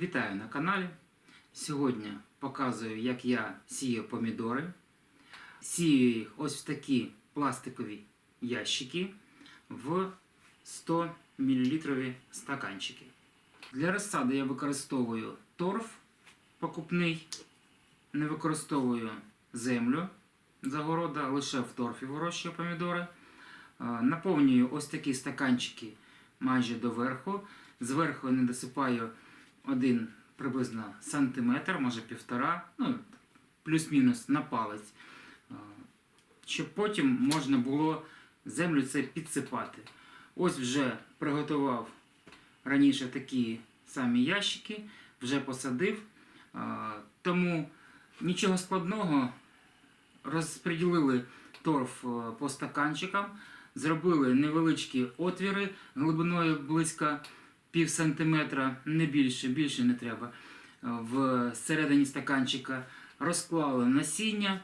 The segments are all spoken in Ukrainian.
Вітаю на каналі. Сьогодні показую, як я сію помідори. Сію їх ось в такі пластикові ящики в 100 мл стаканчики. Для розсади я використовую торф покупний, не використовую землю з огорода, лише в торфі вирощую помідори. Е, Наповнюю ось такі стаканчики майже до верху. Зверху не досипаю один приблизно сантиметр, може півтора, ну, плюс-мінус на палець, щоб потім можна було землю це підсипати. Ось вже приготував раніше такі самі ящики, вже посадив. Тому нічого складного, розподілили торф по стаканчикам, зробили невеличкі отвіри глибиною близько пів сантиметра, не більше, більше не треба. е, В середині стаканчика розклали насіння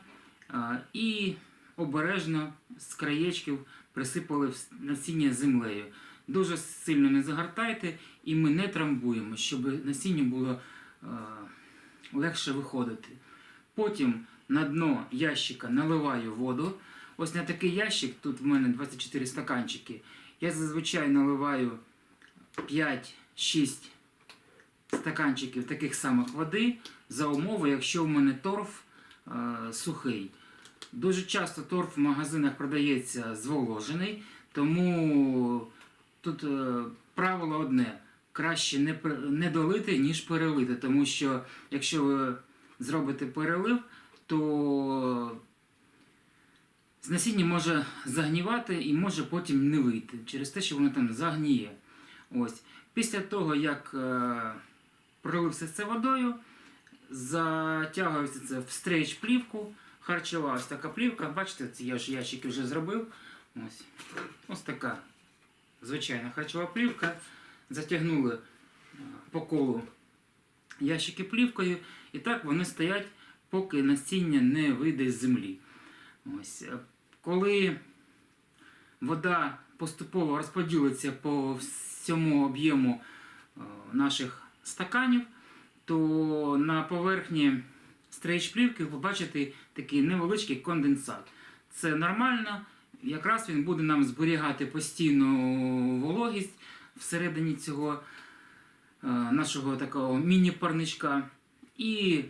і обережно з краєчків присипали насіння землею. Дуже сильно не загортайте і ми не трамбуємо, щоб насіння було легше виходити. Потім на дно ящика наливаю воду. Ось на такий ящик, тут в мене 24 стаканчики. Я зазвичай наливаю 5-6 стаканчиків таких самих води за умови, якщо в мене торф е, сухий. Дуже часто торф в магазинах продається зволожений, тому тут е, правило одне: краще не, не долити, ніж перелити. Тому що якщо ви зробите перелив, то з насіння може загнівати і може потім не вийти через те, що воно там загніє. Ось. Після того, як е, пролив все це водою, затягується це в стрейч плівку. Харчова ось така плівка. Бачите, ці я ж ящики вже зробив. Ось, ось така звичайна харчова плівка. Затягнули е, по колу ящики плівкою, і так вони стоять, поки насіння не вийде з землі. Ось. е, Коли вода поступово розподілиться по всьому об'єму е, наших стаканів, то на поверхні стрейч-плівки ви побачите такий невеличкий конденсат. Це нормально, якраз він буде нам зберігати постійну вологість всередині цього е, нашого такого міні-парничка. І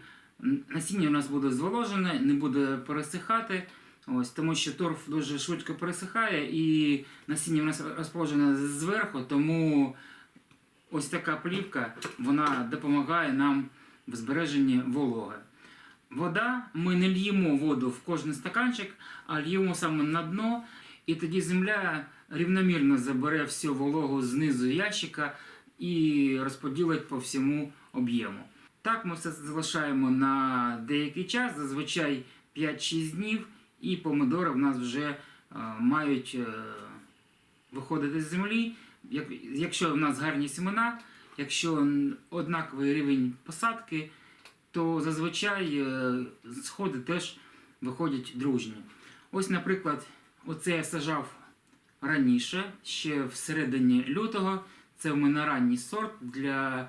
насіння у нас буде зволожене, не буде пересихати. Ось, тому що торф дуже швидко пересихає і насіння у нас розположене зверху, тому ось така плівка вона допомагає нам в збереженні вологи. Вода, ми не л'ємо воду в кожен стаканчик, а л'ємо саме на дно, і тоді земля рівномірно забере всю вологу знизу ящика і розподілить по всьому об'єму. Так ми все залишаємо на деякий час, зазвичай 5-6 днів, і помидори в нас вже е, мають е, виходити з землі. Як, якщо в нас гарні семена, якщо однаковий рівень посадки, то зазвичай е, сходи теж виходять дружні. Ось, наприклад, оце я сажав раніше, ще в середині лютого. Це в мене ранній сорт для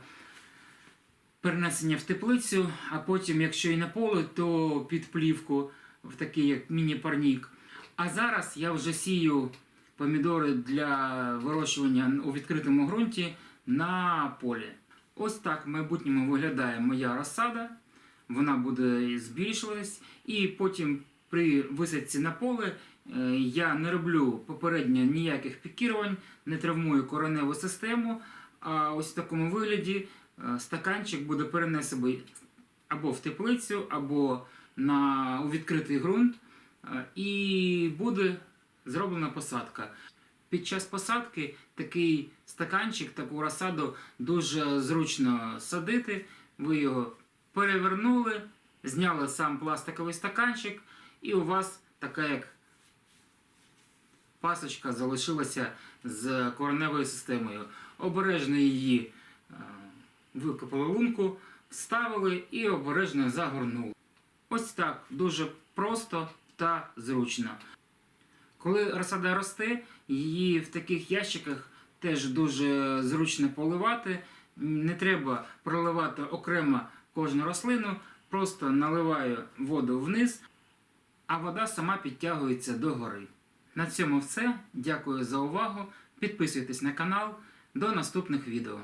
перенесення в теплицю, а потім, якщо і на поле, то під плівку в такий як міні-парнік. А зараз я вже сію помідори для вирощування у відкритому ґрунті на полі. Ось так в майбутньому виглядає моя розсада. Вона буде збільшуватись, і потім при висадці на поле е, я не роблю попередньо ніяких пікірувань, не травмую кореневу систему. А ось в такому вигляді е, стаканчик буде перенесений або в теплицю, або на, у відкритий ґрунт, е, і буде зроблена посадка. Під час посадки такий стаканчик, таку розсаду дуже зручно садити. Ви його перевернули, зняли сам пластиковий стаканчик, і у вас така як пасочка залишилася з кореневою системою. Обережно її е, викопали лунку, вставили і обережно загорнули. Ось так дуже просто та зручно. Коли розсада росте, її в таких ящиках теж дуже зручно поливати. Не треба проливати окремо кожну рослину, просто наливаю воду вниз, а вода сама підтягується до гори. На цьому все. Дякую за увагу. Підписуйтесь на канал. До наступних відео.